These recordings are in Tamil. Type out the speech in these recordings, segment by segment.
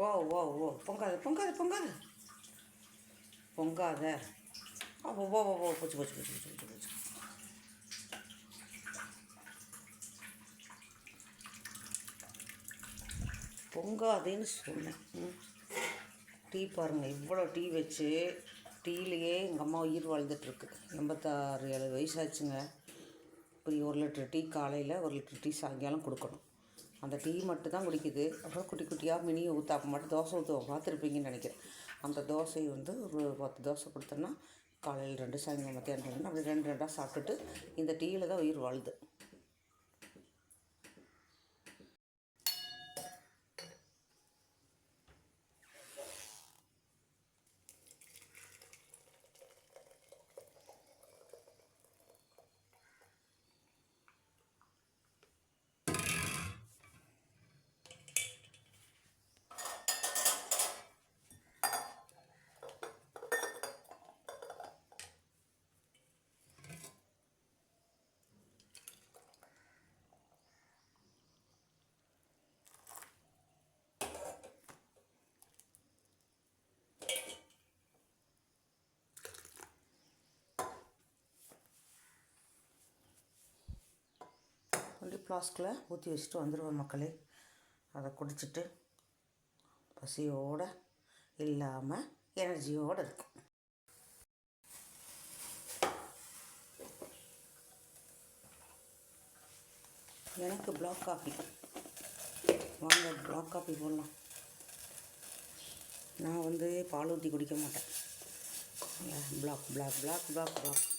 ஓ ஓ ஓ பொங்காத பொங்காத பொங்காத பொங்காத ஓ ஓ ஓ ஓ போச்சு போச்சு போச்சு போச்சு போச்சு போச்சு பொங்காதேன்னு சொன்னேன். ம். டீ பாருங்கள் இவ்வளோ டீ வச்சு டீலேயே எங்கள் அம்மா உயிர் வாழ்ந்துட்டுருக்கு. எண்பத்தாறு ஏழு வயசாச்சுங்க. இப்படி ஒரு லிட்டர் டீ காலையில் ஒரு லிட்டர் டீ சாயங்காலம் கொடுக்கணும். அந்த டீ மட்டும் தான் குடிக்குது. அப்புறம் குட்டி குட்டியாக மினி ஊற்றாப்ப மட்டும் தோசை ஊற்றுவோம் பார்த்துருப்பீங்கன்னு நினைக்கிறேன். அந்த தோசை வந்து ஒரு பத்து தோசை கொடுத்தோன்னா காலையில் ரெண்டு சாயங்காலம் மத்தியானம் ரெண்டு அப்படி ரெண்டு ரெண்டாக சாப்பிட்டுட்டு இந்த டீயில் தான் உயிர் வாழுது. சொல்லி ஃப்ளாஸ்கில் ஊற்றி வச்சுட்டு வந்துடுவேன் மக்களே. அதை குடிச்சிட்டு பசியோடு இல்லாமல் எனர்ஜியோடு இருக்கும். எனக்கு பிளாக் காஃபி வாங்க பிளாக் காஃபி போடலாம். நான் வந்து பால் ஊற்றி குடிக்க மாட்டேன். Black black black black black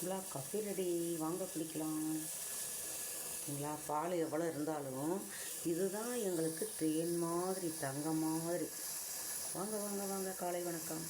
ஃபுல்லாக காஃபி ரெடி வாங்க குடிக்கலாம். சரிங்களா? பால் எவ்வளோ இருந்தாலும் இதுதான் எங்களுக்கு தேன் மாதிரி தங்கம் மாதிரி. வாங்க வாங்க வாங்க காலை வணக்கம்.